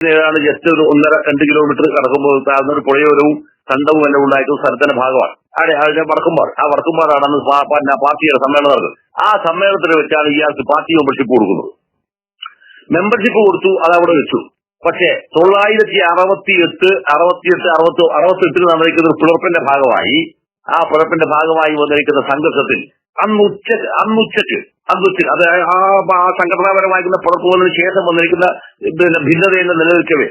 ഏതാണ് ജസ്റ്റ് ഒരു ഒന്നര രണ്ട് കിലോമീറ്റർ കടക്കുമ്പോൾ താഴ്ന്ന ഒരു പുഴയോരവും തണ്ടവും എല്ലാം ഉണ്ടായിട്ടുള്ള സ്ഥലത്തിന്റെ ഭാഗമാണ്. അവിടെ അതിന്റെ വടക്കുംപാർ ആ പിന്നെ പാർട്ടിയുടെ സമ്മേളനം നടക്കുന്നത് ആ സമ്മേളനത്തിൽ വെച്ചാണ് ഇയാൾക്ക് പാർട്ടി മെമ്പർഷിപ്പ് കൊടുക്കുന്നത്. മെമ്പർഷിപ്പ് കൊടുത്തു അത് അവിടെ വെച്ചു. പക്ഷേ തൊള്ളായിരത്തി അറുപത്തി എട്ട് അറുപത്തിയെട്ട് അറുപത്തി അറുപത്തി എട്ടിൽ നടന്നിരിക്കുന്ന പിളർപ്പിന്റെ ഭാഗമായി ആ പിളർപ്പിന്റെ ഭാഗമായി വന്നിരിക്കുന്ന സംഘർഷത്തിൽ അന്നുച്ച ഉച്ച അന്ന് അത് ആ സംഘടനാപരമായിട്ടുള്ള പിളർപ്പ് ശേഷം വന്നിരിക്കുന്ന ഭിന്നതയെല്ലാം നിലനിൽക്കവേ.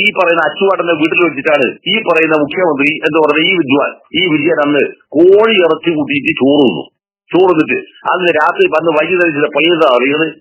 ഈ പറയുന്ന അച്ചുവാടന്റെ വീട്ടിൽ വെച്ചിട്ടാണ് ഈ പറയുന്ന മുഖ്യമന്ത്രി എന്ന് പറഞ്ഞ ഈ വിദ്വാൻ ഈ വിജയൻ അന്ന് കോഴി ഇറച്ചി കൂട്ടിയിട്ട് ചോറ് തിന്നു. ചോറ് അന്ന് രാത്രി വന്ന് വൈകുന്നേരം ചില പയ്യത അറിയുന്നത്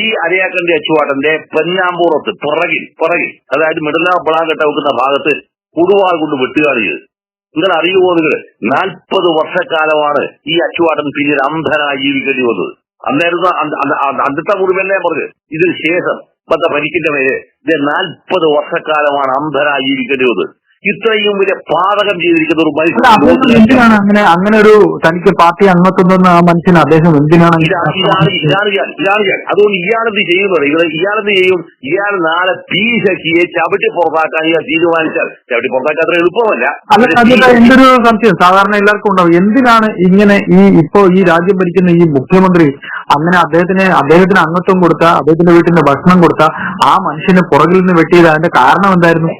ഈ അരയാക്കന്റെ അച്ചുവാട്ടന്റെ പെന്നാമ്പൂറത്ത് പിറകിൽ പിറകിൽ അതായത് മിഡലാ പിളാങ്കട്ട വെക്കുന്ന ഭാഗത്ത് കുടുവാൾ കൊണ്ട് വെട്ടുകയാണ് ചെയ്തത് നിങ്ങൾ അറിയുമോ നിങ്ങൾ? നാൽപ്പത് വർഷക്കാലമാണ് ഈ അച്ചുവാട്ടൻ പിന്നീട് അന്ധനായി ജീവിക്കേണ്ടി വന്നത്. അന്ത- അന്നത്തെ മുറിവെന്നെ പറഞ്ഞു ഇതിന് ശേഷം ഇപ്പത്തെ പരിക്കിന്റെ മേലെ ഇത് നാൽപ്പത് വർഷക്കാലമാണ് അന്ധരായിരിക്കേണ്ടത് ഇത്രയും വലിയ പാതകം ചെയ്തിരിക്കുന്ന ഒരു മനുഷ്യൻ അങ്ങനെ അങ്ങനെ ഒരു തനിക്ക് പാർട്ടി അംഗത്വം ആ മനുഷ്യന് അദ്ദേഹം എന്തിനാണ് അതുകൊണ്ട് ഇയാളെന്ത് ചെയ്യുന്നത് ഇയാൾ ഇയാളെന്ത് ചെയ്യും? ഇയാൾ നാളെ പി ശക്തിയെ ചവിട്ടി പുറത്താക്കാൻ ഇയാൾ തീരുമാനിച്ചാൽ ചവിട്ടി പുറത്താക്കാൻ അത്ര എളുപ്പമല്ല. എന്റെ ഒരു സംശയം? സാധാരണ എല്ലാവർക്കും ഉണ്ടാവും. എന്തിനാണ് ഇങ്ങനെ ഈ ഇപ്പോ ഈ രാജ്യം ഭരിക്കുന്ന ഈ മുഖ്യമന്ത്രി അങ്ങനെ അദ്ദേഹത്തിന് അദ്ദേഹത്തിന് അംഗത്വം കൊടുത്ത അദ്ദേഹത്തിന്റെ വീട്ടിന്റെ ഭക്ഷണം കൊടുത്ത ആ മനുഷ്യന് പുറകിൽ നിന്ന് വെട്ടിയത് അതിന്റെ കാരണം എന്തായിരുന്നു?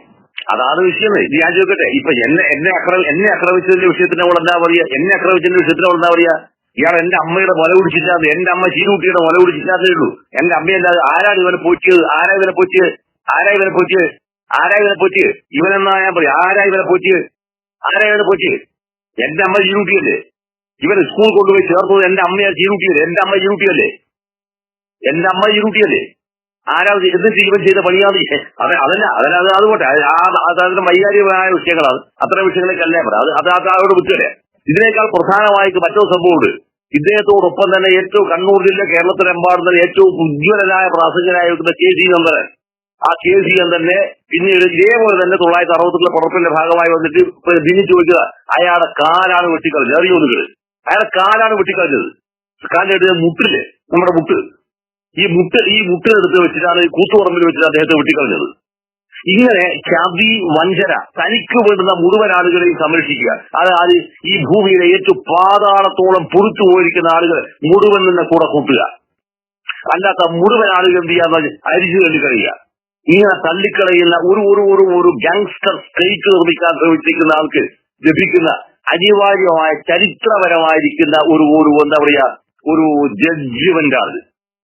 അതാണ് വിഷയമേ ഇത് ഞാൻ ചോദിക്കട്ടെ ഇപ്പൊ എന്നെ എന്നെ അക്ര എന്നെ ആക്രമിച്ചതിന്റെ വിഷയത്തിന് അവൾ എന്താ പറയാ എന്നെ ആക്രമിച്ചതിന്റെ വിഷയത്തിന് അവൾ എന്താ പറയാ ഇയാൾ എന്റെ അമ്മയുടെ മുല കുടിച്ചില്ലാതെ എന്റെ അമ്മ ചീരുകുട്ടിയുടെ മുല കുടിച്ചില്ലാത്തേ ഉള്ളൂ. എന്റെ അമ്മയല്ലാതെ ആരാണ് ഇവനെ പോറ്റിയത് ആരാ ഇവനെ പൊച്ച് ആരാ ഇവനെ പൊച്ച് ആരാ ഇവനെ പൊച്ച് ഇവനെന്നാ ഞാൻ പറയാം? ആരാ ഇവനെ പൊച്ച് ആരാ ഇവനെ പൊച്ച് എന്റെ അമ്മ ചീരുകുട്ടിയല്ലേ ഇവന് സ്കൂൾ കൊണ്ടുപോയി ചേർത്തത് എന്റെ അമ്മയാ ചീരുകുട്ടിയല്ലേ എന്റെ അമ്മ ചീരുകുട്ടിയല്ലേ എന്റെ അമ്മ ചീരുകുട്ടിയല്ലേ ആരാ എന്ത് തീരുമാനം ചെയ്ത പണിയാണ് അതെ അത് അതല്ല അതല്ല അത് അത് ആ അതിന്റെ വൈകാരികമായ വിഷയങ്ങളാണ്. അത്തരം വിഷയങ്ങളൊക്കെ അല്ലേ പറയാം അത് അത് അവരോട് വിട്ടല്ലേ ഇതിനേക്കാൾ പ്രധാനമായിട്ട് മറ്റൊരു സംഭവമുണ്ട്. ഇദ്ദേഹത്തോടൊപ്പം തന്നെ ഏറ്റവും കണ്ണൂർ ജില്ല കേരളത്തിലെമ്പാടും തന്നെ ഏറ്റവും ഉജ്ജ്വലനായ പ്രാസംഗനായിരിക്കുന്ന കെ സി നന്ദനൻ. ആ കെ സി നന്ദനെ പിന്നീട് ഇതേപോലെ തന്നെ തൊള്ളായിരത്തി അറുപത്തിലെ പുറപ്പിന്റെ ഭാഗമായി വന്നിട്ട് ഇപ്പൊ ഭിന്നി ചോദിക്കുക അയാളുടെ കാലാണ് വെട്ടിക്കളഞ്ഞത്. അറിയോ നിങ്ങൾ അയാളുടെ കാലാണ് വെട്ടിക്കളഞ്ഞത്. കാലെടുത്ത മുട്ടിൽ നമ്മുടെ മുട്ട്. ഈ മുട്ട് ഈ മുട്ടിനെടുത്ത് വെച്ചിട്ടാണ് ഈ കൂത്തുപറമ്പിൽ വെച്ചിട്ട് അദ്ദേഹത്തെ വെട്ടിക്കളഞ്ഞത്. ഇങ്ങനെ ചതി വഞ്ചന തനിക്ക് വേണ്ടുന്ന മുഴുവൻ ആളുകളെയും സംരക്ഷിക്കുക. അതായത് ഈ ഭൂമിയിലെ ഏറ്റവും പാതാളത്തോളം പൊറിച്ചു പോയിരിക്കുന്ന ആളുകൾ മുഴുവൻ നിന്ന് കൂടെ കൂട്ടുക. അല്ലാത്ത മുഴുവൻ ആളുകൾ എന്ത് ചെയ്യാന്ന് അരിച്ചു തള്ളിക്കളയുക. ഇങ്ങനെ തള്ളിക്കളയുന്ന ഒരു ഒരു ഒരു ഒരു ഗാങ്സ്റ്റർ സ്റ്റേറ്റ് നിർമ്മിക്കാൻ ശ്രമിച്ചിരിക്കുന്ന ആൾക്ക് ലഭിക്കുന്ന അനിവാര്യമായ ചരിത്രപരമായിരിക്കുന്ന ഒരു ഒരു എന്താ പറയാ ഒരു ജഡ്ജ്മെന്റ് ആണ്.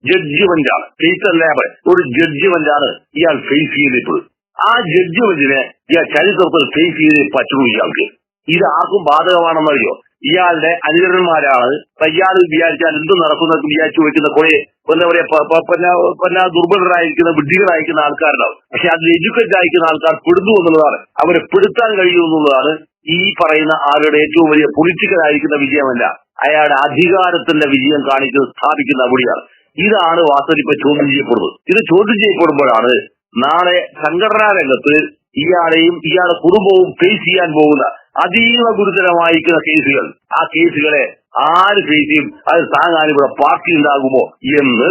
ജഡ്ജ്മെന്റ് ആണ്. സ്റ്റേറ്റ് അല്ല ഒരു ജഡ്ജ്മെന്റാണ് ഇയാൾ ഫേസ് ചെയ്തിട്ടുള്ളത് ആ ജഡ്ജ്മെന്റിനെ ഇയാൾ ചരിത്രത്തിൽ ഫേസ് ചെയ്തേ പറ്റുള്ളൂ ഇയാൾക്ക്. ഇത് ആർക്കും ബാധകമാണെന്നറിയോ? ഇയാളുടെ അനുചരന്മാരാണ്. ഇയാൾ വിചാരിച്ചാൽ എന്ത് നടക്കുന്ന വിചാരിച്ചു വെക്കുന്ന കുറെ എന്താ പറയാ ദുർബലരായിരിക്കുന്ന വിഡ്ഢികളായിരിക്കുന്ന ആൾക്കാരുണ്ടാവും. പക്ഷെ അതിൽ എഡ്യൂക്കേറ്റഡ് ആയിരിക്കുന്ന ആൾക്കാർ പെടുന്നു എന്നുള്ളതാണ്. അവരെ പെടുത്താൻ കഴിയും എന്നുള്ളതാണ് ഈ പറയുന്ന ആളുടെ ഏറ്റവും വലിയ പൊളിറ്റിക്കൽ ആയിരിക്കുന്ന വിജയമല്ല. അയാളുടെ അധികാരത്തിന്റെ വിജയം കാണിക്കുന്നത് സ്ഥാപിക്കുന്ന അവിടെയാണ്. ഇതാണ് വാസ്തവത്തിൽ ഇപ്പൊ ചോദ്യം ചെയ്യപ്പെടുന്നത്. ഇത് ചോദ്യം ചെയ്യപ്പെടുമ്പോഴാണ് നാളെ സംഘടനാ രംഗത്ത് ഇയാളെയും ഇയാളുടെ കുടുംബവും ഫേസ് ചെയ്യാൻ പോകുന്ന അതീവ ഗുരുതരമായിരിക്കുന്ന കേസുകൾ. ആ കേസുകളെ ആര് ഫേസ് ചെയ്യും? അത് താങ്ങാൻ ഇവിടെ പാർട്ടി ഉണ്ടാകുമോ എന്ന്.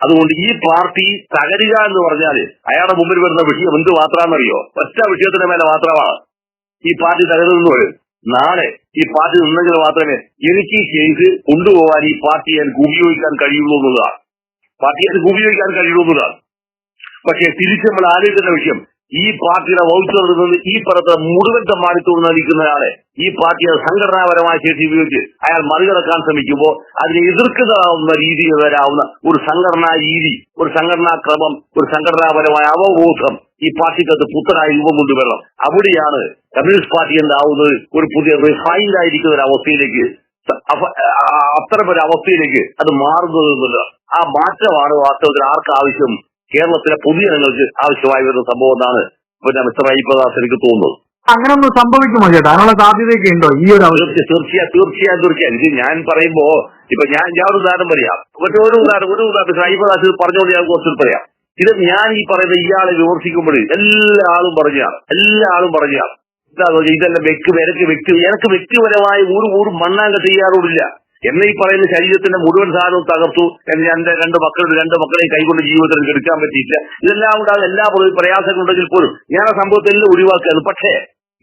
അതുകൊണ്ട് ഈ പാർട്ടി തകരുക എന്ന് പറഞ്ഞാൽ അയാളുടെ മുമ്പിൽ വരുന്ന വിഷയം എന്ത് മാത്രമാണെന്നറിയോ? ഒറ്റ വിഷയത്തിന്റെ മേലെ മാത്രമാണ് ഈ പാർട്ടി തകരുന്നു പറയും. നാളെ ഈ പാർട്ടി നിന്നെങ്കിൽ മാത്രമേ എനിക്ക് ഈ കേസ് കൊണ്ടുപോകാൻ ഈ പാർട്ടിയെ എനിക്ക് ഉപയോഗിക്കാൻ കഴിയുള്ളൂ എന്നുള്ളതാണ് പാർട്ടിയെ എനിക്ക് ഉപയോഗിക്കാൻ കഴിയുള്ളൂ എന്നുള്ളതാണ് പക്ഷേ തിരിച്ച് നമ്മൾ ആലോചിക്കുന്ന വിഷയം ഈ പാർട്ടിയുടെ വൗച്ചറിൽ നിന്ന് ഈ പറഞ്ഞ മുഴുവൻ തമ്മാടിത്തോട് നയിക്കുന്നയാളെ ഈ പാർട്ടിയുടെ സംഘടനാപരമായ ശേഷി ഉപയോഗിച്ച് അയാൾ മറികടക്കാൻ ശ്രമിക്കുമ്പോൾ അതിനെ എതിർക്കുന്നതാവുന്ന രീതിയിൽ വരാവുന്ന ഒരു സംഘടനാ രീതി ഒരു സംഘടനാ ക്രമം ഒരു സംഘടനാപരമായ അവബോധം ഈ പാർട്ടിക്കകത്ത് പുത്തനായി രൂപം കൊണ്ടുവരണം. അവിടെയാണ് കമ്മ്യൂണിസ്റ്റ് പാർട്ടി എന്താവുന്നത്? ഒരു പുതിയ റിഫൈൻഡ് ആയിരിക്കുന്ന ഒരു അവസ്ഥയിലേക്ക് അപ്പ- അത്തരം ഒരു അവസ്ഥയിലേക്ക് അത് മാറുന്നത് ആ മാറ്റമാണ് വാസ്തവത്തിൽ ആർക്ക് കേരളത്തിലെ പൊതുജനങ്ങൾക്ക് ആവശ്യമായി വരുന്ന സംഭവം എന്നാണ് പിന്നെ മിസ്റ്റർ അയ്യപ്പദാസ് എനിക്ക് തോന്നുന്നത്. അങ്ങനെ ഒന്ന് സംഭവിക്കുമോ ചേട്ടാ? അതിനുള്ള സാധ്യതയൊക്കെ ഉണ്ടോ ഈ ഒരു തീർച്ചയായും തീർച്ചയായും തീർച്ചയായും ഇത് ഞാൻ പറയുമ്പോ ഇപ്പൊ ഞാൻ ഞാൻ ഒരു ഉദാഹരണം പറയാം. ഒരു ഒരു ഉദാഹരണം ഒരു ഉദാഹരണം അയ്യപ്പദാസ് പറഞ്ഞുകൊണ്ട് ഞാൻ കുറച്ച് പറയാം. ഇത് ഞാൻ ഈ പറയുന്ന ഇയാളെ വിമർശിക്കുമ്പോഴേ എല്ലാ ആളും പറഞ്ഞാണ് എല്ലാ ആളും പറഞ്ഞാണ് ഇതാ ഇതെല്ലാം വ്യക്തി എനിക്ക് വ്യക്തി എനിക്ക് വ്യക്തിപരമായ ഒരു ഒരു മണ്ണാങ്ക ഇയാളോടില്ല. എന്നെ ഈ പറയുന്ന ശരീരത്തിന്റെ മുഴുവൻ സാധനവും തകർത്തു എന്നെ എന്റെ രണ്ട് മക്കളുടെ രണ്ട് മക്കളെയും കൈകൊണ്ട് ജീവിതത്തിൽ എടുക്കാൻ പറ്റിയില്ല ഇതെല്ലാം ഉണ്ടാകുന്ന എല്ലാ പ്ര- പ്രയാസങ്ങളുണ്ടെങ്കിൽ പോലും ഞാൻ ആ സംഭവത്തിൽ ഒഴിവാക്കുകയാണ്. പക്ഷേ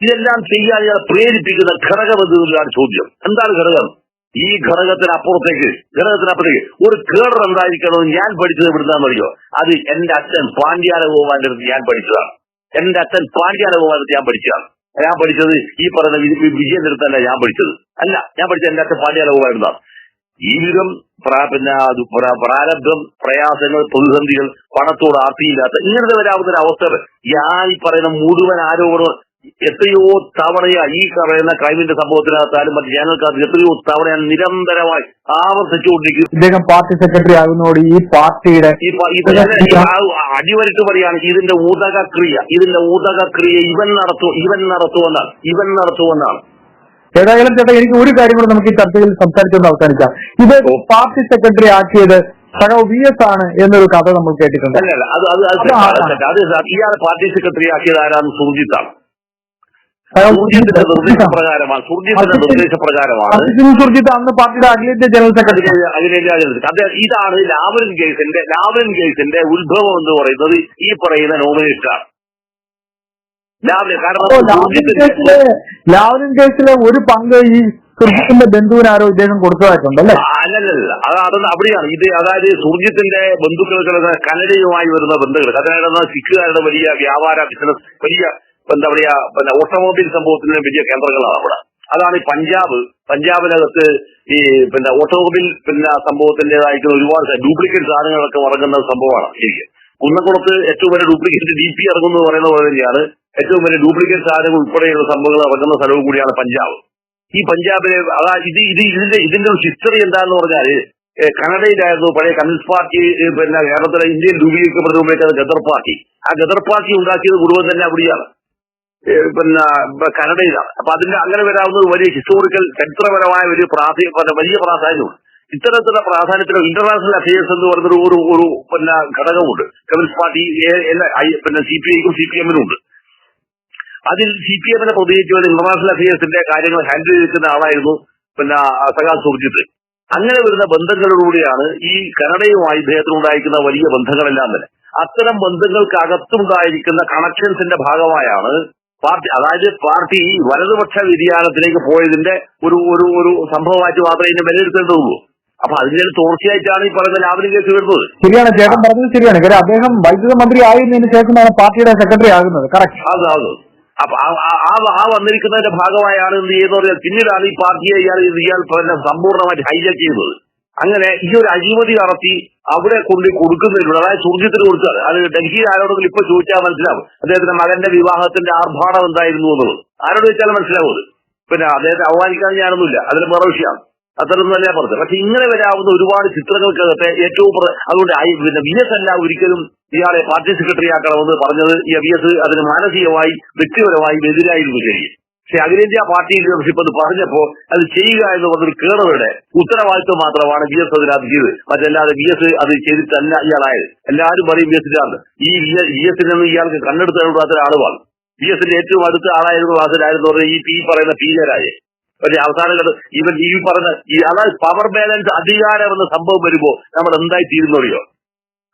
ഇതെല്ലാം ചെയ്യാൻ ഇയാളെ പ്രേരിപ്പിക്കുന്ന ഘടകം എന്നതാണ് ചോദ്യം. എന്താണ് ഘടകം? ഈ ഘടകത്തിനപ്പുറത്തേക്ക് ഘടകത്തിനപ്പുറത്തേക്ക് ഒരു കേഡർ എന്തായിരിക്കണമെന്ന് ഞാൻ പഠിച്ചത് എവിടുന്നാന്ന് അറിയോ? അത് എന്റെ അച്ഛൻ പാണ്ഡ്യാല ഗോപാലിന്റെ അടുത്ത് ഞാൻ പഠിച്ചതാണ്. എന്റെ അച്ഛൻ പാണ്ഡ്യാല ഗോപാലിന്റെ ഞാൻ പഠിച്ചതാണ്. ഞാൻ പഠിച്ചത് ഈ പറയുന്ന വിജയം വി- ഞാൻ പഠിച്ചത്. അല്ല ഞാൻ പഠിച്ച എന്റെ അച്ഛൻ പാണ്ഡ്യാല ഗോപാലിനാണ് ജീവിതം പിന്നെ പ്രാരബ്ധം പ്രയാസങ്ങൾ പ്രതിസന്ധികൾ പണത്തോട് ആർത്തിയില്ലാത്ത ഇങ്ങനത്തെ വരാവുന്ന ഒരു അവസ്ഥ ഞാൻ ഈ പറയുന്ന മുഴുവൻ ആരോപണം എത്രയോ തവണയാ ഈ പറയുന്ന ക്രൈമിന്റെ സംഭവത്തിനകത്താലും മറ്റ് ചാനൽക്കകത്ത് എത്രയോ തവണയാണ് നിരന്തരമായി ആവർത്തിച്ചുകൊണ്ടിരിക്കുന്നത് ഇദ്ദേഹം പാർട്ടി സെക്രട്ടറി ആകുന്നതോട് ഈ പാർട്ടിയുടെ അടിവരിട്ട് പറയാണ് ഇതിന്റെ ഊതകക്രിയ. ഇതിന്റെ ഊതകക്രിയ ഇവൻ നടത്തു ഇവൻ നടത്തുമെന്നാണ് ഇവൻ നടത്തുമെന്നാണ് ഏതായാലും ചേട്ടാ എനിക്ക് ഒരു കാര്യം കൂടെ നമുക്ക് ഈ ചർച്ചയിൽ സംസാരിച്ചുകൊണ്ട് അവസാനിക്കാം. ഇത് പാർട്ടി സെക്രട്ടറി ആക്കിയത് സഹോ വി എസ് ആണ് എന്നൊരു കഥ നമ്മൾ കേട്ടിട്ടുണ്ട്. ഇയാൾ പാർട്ടി സെക്രട്ടറി ആക്കിയത് ആരാണ് സുർജിത്താണ് സഖാവ് സുർജിത്തിന്റെ സുർജിത്ത് നിർദ്ദേശപ്രകാരമാണ്. സുർജിത്തിന്റെ നിർദ്ദേശപ്രകാരമാണ്. സുർജിത്ത് അന്ന് പാർട്ടിയുടെ അഖിലേന്ത്യാ ജനറൽ സെക്രട്ടറി അഖിലേന്ത്യാ ജനറൽ അദ്ദേഹം ഇതാണ് ലാവലിൻ കേസിന്റെ ലാവലിൻ കേസിന്റെ ഉത്ഭവം എന്ന് പറയുന്നത് ഈ പറയുന്ന നോമിനേഷനാണ് ലാവലിൻ കേസിലെ ഒരു പങ്ക് ഈ സുർജിത്തിന്റെ ബന്ധുവിനാരോ ഇദ്ദേഹം കൊടുത്തതായിട്ടുണ്ട് അല്ലല്ല ആ, അല്ലല്ലല്ല. അത് അവിടെയാണ്. ഇത് അതായത് സുർജിത്തിന്റെ ബന്ധുക്കൾക്ക് കനഡയുമായി വരുന്ന ബന്ധുക്കൾ കനഡ സിഖുകാരുടെ വലിയ വ്യാപാര ബിസിനസ് വലിയ എന്താ പറയാ പിന്നെ ഓട്ടോമൊബൈൽ സംഭവത്തിന് വലിയ കേന്ദ്രങ്ങളാണ് അവിടെ. അതാണ് ഈ പഞ്ചാബ്. പഞ്ചാബിനകത്ത് ഈ പിന്നെ ഓട്ടോമൊബൈൽ പിന്നെ സംഭവത്തിന്റേതായിരിക്കുന്ന ഒരുപാട് ഡ്യൂപ്ലിക്കേറ്റ് സാധനങ്ങളൊക്കെ ഇറങ്ങുന്ന സംഭവമാണ് ശരിക്കും. കുന്നക്കുളത്ത് ഏറ്റവും വലിയ ഡ്യൂപ്ലിക്കേറ്റ് ഡി പി ഇറങ്ങുന്നു പറയുന്ന പോലെ തന്നെയാണ് ഏറ്റവും വലിയ ഡ്യൂപ്ലിക്കേറ്റ് സാധനങ്ങൾ ഉൾപ്പെടെയുള്ള സംഭവങ്ങൾ ഇറങ്ങുന്ന സ്ഥലവും കൂടിയാണ് പഞ്ചാബ്. ഈ പഞ്ചാബിലെ അതാ ഇത് ഇത് ഇതിന്റെ ഇതിന്റെ ഒരു ഹിസ്റ്ററി എന്താന്ന് പറഞ്ഞാൽ ഏ, കനഡയിലായിരുന്നു പഴയ കമ്മ്യൂണിസ്റ്റ് പാർട്ടി പിന്നെ കേരളത്തിലെ ഇന്ത്യയിൽ രൂപീകരിക്കപ്പെടുന്ന ഗദർ പാർട്ടി. ആ ഗദർ പാർട്ടി ഉണ്ടാക്കിയത് മുഴുവൻ തന്നെ അവിടെയാണ്. പിന്നെ കനഡയിലാണ്. അപ്പൊ അതിന്റെ അങ്ങനെ വരാവുന്നത് വലിയ ഹിസ്റ്റോറിക്കൽ ചരിത്രപരമായ ഒരു വലിയ പ്രാധാന്യമാണ് ഇത്തരത്തിലുള്ള പ്രാധാന്യത്തിന് ഇന്റർനാഷണൽ അഫയേഴ്സ് എന്ന് പറയുന്ന ഒരു ഒരു- പിന്നെ ഘടകമുണ്ട്. കമ്മ്യൂണിസ്റ്റ് പാർട്ടി പിന്നെ സി പി ഐക്കും സി പി എമ്മിനും ഉണ്ട് അതിൽ സി പി എമ്മിനെ പ്രതിനിധിച്ചുകൊണ്ട് ഇന്റർനാഷണൽ അഫയേഴ്സിന്റെ കാര്യങ്ങൾ ഹാൻഡിൽ ചെയ്തിരിക്കുന്ന ആളായിരുന്നു പിന്നെ സകാൽ സുർജിത്ത്. അങ്ങനെ വരുന്ന ബന്ധങ്ങളിലൂടെയാണ് ഈ കനഡയുമായി ഇദ്ദേഹത്തിന് ഉണ്ടായിരിക്കുന്ന വലിയ ബന്ധങ്ങളെല്ലാം തന്നെ. അത്തരം ബന്ധങ്ങൾക്കകത്തുണ്ടായിരിക്കുന്ന കണക്ഷൻസിന്റെ ഭാഗമായാണ് പാർട്ടി അതായത് പാർട്ടി വലതുപക്ഷ വ്യതിയാനത്തിലേക്ക് പോയതിന്റെ ഒരു ഒരു ഒരു സംഭവമായിട്ട് മാത്രമേ ഇതിനെ വിലയിരുത്തേണ്ടതുള്ളൂ അപ്പൊ അതിന്റെ തുടർച്ചയായിട്ടാണ് ഈ പറയുന്ന ലാബിൻ കേസ് വരുന്നത്. ശരിയാണ് ചേട്ടൻ പറഞ്ഞത് ശരിയാണ്. കാര്യം അദ്ദേഹം വൈദ്യുത മന്ത്രി ആയതിനു ശേഷമാണ് പാർട്ടിയുടെ സെക്രട്ടറി ആകുന്നത്. കറക്റ്റ് അത് അത്. അപ്പൊ ആ- വന്നിരിക്കുന്നതിന്റെ ഭാഗമായാണ് എന്ത് ചെയ്യുന്നത്? പിന്നീടാണ് ഈ പാർട്ടിയെ ഇയാൾ ഇയാൾ സമ്പൂർണമായിട്ട് ഹൈജാക്ക് ചെയ്യുന്നത്. അങ്ങനെ ഈ ഒരു അഴിമതി നടത്തി അവിടെ കൊണ്ട് കൊടുക്കുന്നതിലൂടെ അതായത് സുർജിത്തിന് കൊടുത്താൽ അത് ഡൽഹി ആരോടെങ്കിലും ഇപ്പൊ ചോദിച്ചാൽ മനസ്സിലാവും. അദ്ദേഹത്തിന്റെ മകന്റെ വിവാഹത്തിന്റെ ആർഭാടം എന്തായിരുന്നു എന്നുള്ളത്. ആരോട് ചോദിച്ചാലും മനസ്സിലാവും പിന്നെ അദ്ദേഹത്തെ അവമാനിക്കാൻ ഞാനൊന്നുമില്ല. അതിന് വേറെ വിഷയമാണ് അത്തരമൊന്നുമല്ല പറഞ്ഞത്. പക്ഷെ ഇങ്ങനെ വരാവുന്ന ഒരുപാട് ചിത്രങ്ങൾക്കകത്തെ ഏറ്റവും അതുകൊണ്ട് പിന്നെ വി എസ് അല്ല ഒരിക്കലും ഇയാളെ പാർട്ടി സെക്രട്ടറി ആക്കണമെന്ന് പറഞ്ഞത്. ഈ വി എസ് അതിന് മാനസികമായി വ്യക്തിപരമായി എതിരായിരുന്നു ശരി. പക്ഷെ അഖിലേന്ത്യാ പാർട്ടി ലീഡർഷിപ്പ് അത് പറഞ്ഞപ്പോ അത് ചെയ്യുക എന്ന് പറഞ്ഞൊരു കേറവരുടെ ഉത്തരവാദിത്വം മാത്രമാണ് വി എസ് അതിനകത്ത് ചെയ്ത് മറ്റല്ലാതെ വി എസ് അത് ചെയ്തിട്ടല്ല ഇയാളായത്. എല്ലാവരും പറയും വി എസിലാണ് ഈ വി എസിൽ നിന്ന് ഇയാൾക്ക് കണ്ണെടുത്ത ഒരാളുമാണ് വി എസിന്റെ ഏറ്റവും അടുത്ത ആളായിരുന്നു ക്ലാസ്സിലായിരുന്നു പറഞ്ഞ ഈ പി പറയുന്ന പീലരായ പക്ഷെ അവസാനം കണ്ട് ഇവൻ ഈ പറഞ്ഞ ഈ അതായത് പവർ ബാലൻസ് അധികാരം എന്ന സംഭവം വരുമ്പോ നമ്മൾ എന്തായി തീരുന്നറിയോ?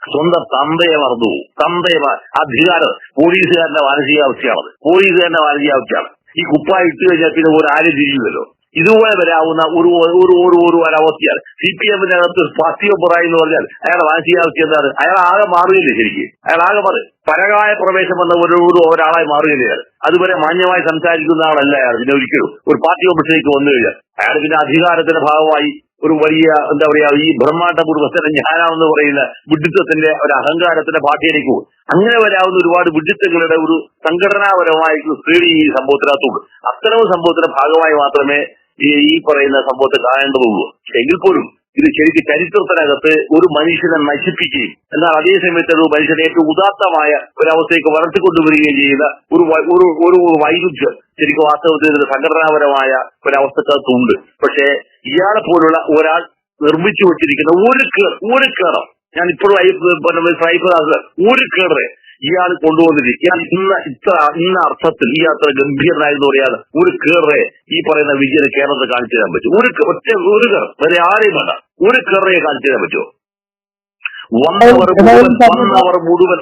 സ്വന്തം തന്തയെ മറന്നു തന്തയെ അധികാരം. പോലീസുകാരന്റെ മാനസികാവസ്ഥയാണത്. പോലീസുകാരന്റെ മാനസികാവസ്ഥയാണ്. ഈ കുപ്പായ ഇട്ട് കഴിഞ്ഞാൽ പിന്നെ ഒരു ആരും തിരിയുമല്ലോ. ഇതുപോലെ വരാവുന്ന ഒരു ഒരു ഒരു ഒരു ഒരവസ്ഥയാണ്. സി പി എമ്മിന്റെ അകത്ത് പാർട്ടി ഒപ്പറായി എന്ന് പറഞ്ഞാൽ അയാൾ മാനസികാവസ്ഥ എന്താണ്? അയാൾ ആകെ മാറുകയില്ലേ ശരിക്കും? അയാൾ ആകെ മാറി. പരകായ പ്രവേശം വന്ന ഒരു ഒരു ഒരാളായി മാറുകയില്ലേ അതുവരെ മാന്യമായി സംസാരിക്കുന്ന ആളല്ല അയാൾ. പിന്നെ ഒരിക്കലും ഒരു പാർട്ടി ഓഫീസിലേക്ക് വന്നു കഴിഞ്ഞാൽ അയാൾ പിന്നെ അധികാരത്തിന്റെ ഭാഗമായി ഒരു വലിയ എന്താ പറയാ ഈ ബ്രഹ്മാണ്ഡ പുരുഷന്റെ ഞാനാണെന്ന് പറയുന്ന വിഡിത്വത്തിന്റെ ഒരു അഹങ്കാരത്തിന്റെ പാഠ്യയിലേക്ക് പോകും. അങ്ങനെ വരാവുന്ന ഒരുപാട് വിഡിത്തങ്ങളുടെ ഒരു സംഘടനാപരമായിട്ടുള്ള ശ്രേണി ഈ സംഭവത്തിനകത്തുള്ളൂ അത്തരം സംഭവത്തിന്റെ ഭാഗമായി മാത്രമേ ഈ പറയുന്ന സംഭവത്തെ കാണേണ്ടതുള്ളൂ എങ്കിൽ പോലും ഇത് ശരിക്കും ചരിത്രത്തിനകത്ത് ഒരു മനുഷ്യനെ നശിപ്പിക്കുകയും എന്നാൽ അതേ സമയത്ത് ഒരു മനുഷ്യനെ ഏറ്റവും ഉദാത്തമായ ഒരവസ്ഥയ്ക്ക് വളർത്തിക്കൊണ്ടുവരികയും ചെയ്യുന്ന ഒരു ഒരു വൈരുദ്ധ്യം ശരിക്കും വാസ്തവത്തിൽ ഇതിൽ സംഘടനാപരമായ ഒരവസ്ഥക്കകത്തുണ്ട്. പക്ഷേ ഇയാളെ പോലുള്ള ഒരാൾ നിർമ്മിച്ചു വെച്ചിരിക്കുന്ന ഒരു കേർ ഒരു കേറം ഞാൻ ഇപ്പോഴും ആക്കുക, ഒരു കേറെ ഇയാൾ കൊണ്ടുവന്നിരിക്കും ഇയാൾ ഇന്ന ഇത്ര ഇന്ന അർത്ഥത്തിൽ ഈ അത്ര ഗംഭീരനായെന്ന് പറയാതെ ഒരു കേറെ ഈ പറയുന്ന വിജയനെ കേരളത്തിൽ കാണിച്ചു തരാൻ പറ്റും ഒരു ഒറ്റ ഒരു കേർ വേറെ ആരെയും വേണ്ട. ഒരു കേറയെ കാണിച്ചു തരാൻ പറ്റുമോ? വന്നവർ മുഴുവൻ വന്നവർ മുഴുവൻ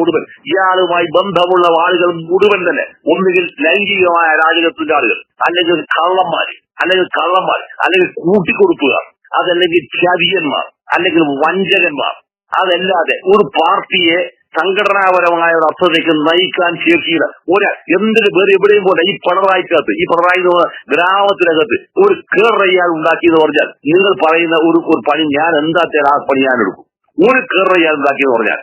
മുഴുവൻ. ഇയാളുമായി ബന്ധമുള്ള ആളുകൾ മുഴുവൻ തന്നെ. ഒന്നുകിൽ ലൈംഗികമായ രാജകത്തിന്റെ ആളുകൾ അല്ലെങ്കിൽ കള്ളന്മാർ അല്ലെങ്കിൽ കള്ളന്മാർ അല്ലെങ്കിൽ കൂട്ടിക്കൊടുപ്പുകാർ അതല്ലെങ്കിൽ ചതിയന്മാർ അല്ലെങ്കിൽ വഞ്ചകന്മാർ. അതല്ലാതെ ഒരു പാർട്ടിയെ സംഘടനാപരമായ ഒരു അർത്ഥത്തേക്ക് നയിക്കാൻ ശേഷിയില്ല ഒരു എന്തിന് വേറെ എവിടെയും പോലെ ഈ പിണറായിക്കകത്ത് ഈ പിണറായി ഗ്രാമത്തിനകത്ത് ഒരു കേറയ്യാൽ ഉണ്ടാക്കിയെന്ന് പറഞ്ഞാൽ നിങ്ങൾ പറയുന്ന ഒരു പണി ഞാൻ എന്താ തരാ? പണി ഞാൻ എടുക്കും. കേറയ്യാൽ ഉണ്ടാക്കിയെന്ന് പറഞ്ഞാൽ.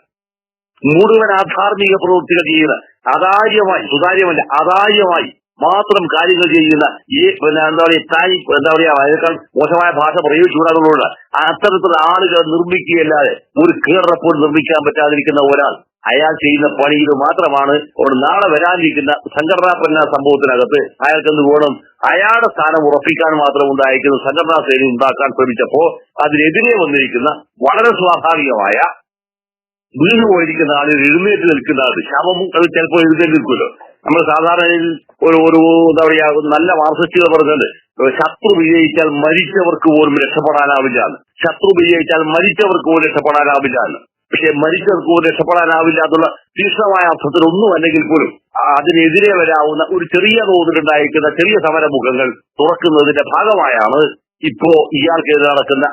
മുഴുവൻ ആധാർമിക പ്രവൃത്തികൾ ചെയ്യുന്ന അതാര്യമായി സുതാര്യമല്ല അതാര്യമായി മാത്രം കാര്യങ്ങൾ ചെയ്യുന്ന ഈ എന്താ പറയുക തായി എന്താ പറയുക അതിനേക്കാൾ മോശമായ ഭാഷ പ്രയോഗിച്ചുകൂടാതുള്ള അത്തരത്തിലുള്ള ആളുകൾ നിർമ്മിക്കുകയല്ലാതെ ഒരു കീറപ്പോൾ നിർമ്മിക്കാൻ പറ്റാതിരിക്കുന്ന ഒരാൾ അയാൾ ചെയ്യുന്ന പണി ഇത് മാത്രമാണ്. അവിടെ നാളെ വരാനിരിക്കുന്ന സംഘടനാ സംഘടനാപരന സംഭവത്തിനകത്ത് അയാൾക്ക് വേണം? അയാളുടെ സ്ഥാനം ഉറപ്പിക്കാൻ മാത്രം ഉണ്ടായിരിക്കുന്ന സംഘടനാ സേന ഉണ്ടാക്കാൻ ശ്രമിച്ചപ്പോ അതിനെതിരെ വന്നിരിക്കുന്ന വളരെ സ്വാഭാവികമായ വീണ് പോയിരിക്കുന്ന ആളുകൾ എഴുന്നേറ്റ് നിൽക്കുന്ന ആൾ ശവം അത് ചിലപ്പോൾ എഴുന്നേറ്റ് നിൽക്കുമല്ലോ. നമ്മൾ സാധാരണ ഒരു ഒരു എന്താ പറയാ ഒരു നല്ല മാർസിസ്റ്റുകൾ പറഞ്ഞത് ശത്രു വിജയിച്ചാൽ മരിച്ചവർക്ക് പോലും രക്ഷപ്പെടാനാവില്ല ശത്രു വിജയിച്ചാൽ മരിച്ചവർക്ക് പോലും രക്ഷപ്പെടാനാവില്ല പക്ഷെ മരിച്ചവർക്ക് പോലും രക്ഷപ്പെടാനാവില്ല എന്നുള്ള തീക്ഷ്ണമായ അർത്ഥത്തിൽ ഒന്നും അല്ലെങ്കിൽ പോലും അതിനെതിരെ വരാവുന്ന ഒരു ചെറിയ തോതിലുണ്ടായിരിക്കുന്ന ചെറിയ സമരമുഖങ്ങൾ തുറക്കുന്നതിന്റെ ഭാഗമായാണ് ഇപ്പോ ഇയാൾക്കെതിരെ നടക്കുന്ന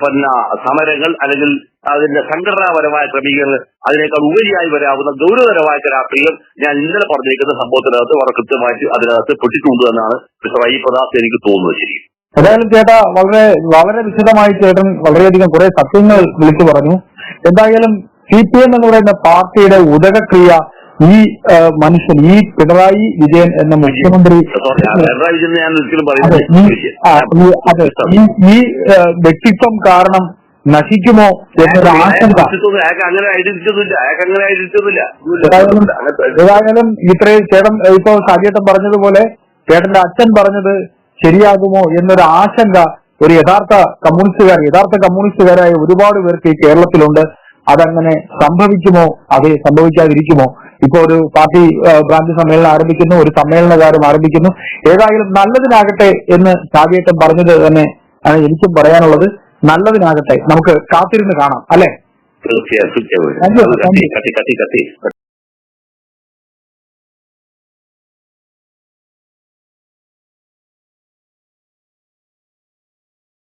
പിന്നെ സമരങ്ങൾ അല്ലെങ്കിൽ അതിന്റെ സംഘടനാപരമായ ക്രമീകരണങ്ങൾ അതിനേക്കാൾ ഉപരിയായി വരാവുന്ന ഗൗരവതരമായ രാഷ്ട്രീയം ഞാൻ ഇന്നലെ പറഞ്ഞിരിക്കുന്ന സംഭവത്തിനകത്ത് വളരെ കൃത്യമായിട്ട് അതിനകത്ത് പെട്ടിട്ടുണ്ട് എന്നാണ് മിസ്റ്റർ ഐ പ്രദാസ് എനിക്ക് തോന്നുന്നത് ശരി. ഏതായാലും ചേട്ടാ വളരെ വളരെ വിശദമായി ചേട്ടൻ വളരെയധികം കുറെ സത്യങ്ങൾ വിളിച്ചു പറഞ്ഞു. എന്തായാലും സി പി എം എന്ന് പറയുന്ന പാർട്ടിയുടെ ഉദകക്രിയ ഈ മനുഷ്യൻ ഈ പിണറായി വിജയൻ എന്ന മുഖ്യമന്ത്രി അതെ ഈ വ്യക്തിത്വം കാരണം നശിക്കുമോ എന്നൊരു ആശങ്ക. ഏതായാലും ഇത്രയും ചേട്ടൻ ഇപ്പോ സാജിയേട്ടൻ പറഞ്ഞതുപോലെ ചേട്ടന്റെ അച്ഛൻ പറഞ്ഞത് ശരിയാകുമോ എന്നൊരു ആശങ്ക ഒരു യഥാർത്ഥ കമ്മ്യൂണിസ്റ്റുകാർ യഥാർത്ഥ കമ്മ്യൂണിസ്റ്റുകാരായ ഒരുപാട് പേർക്ക് ഈ കേരളത്തിലുണ്ട്. അതങ്ങനെ സംഭവിക്കുമോ? അത് സംഭവിക്കാതിരിക്കുമോ? ഇപ്പോ ഒരു പാർട്ടി ബ്രാഞ്ച് സമ്മേളനം ആരംഭിക്കുന്നു ഒരു സമ്മേളനകാരം ആരംഭിക്കുന്നു. ഏതായാലും നല്ലതിനാകട്ടെ എന്ന് സാജിയേട്ടൻ പറഞ്ഞത് തന്നെ ആണ് എനിക്കും പറയാനുള്ളത്. നല്ലതിനാകട്ടെ. നമുക്ക് കാത്തിരുന്ന് കാണാം. അല്ലെ? തീർച്ചയായും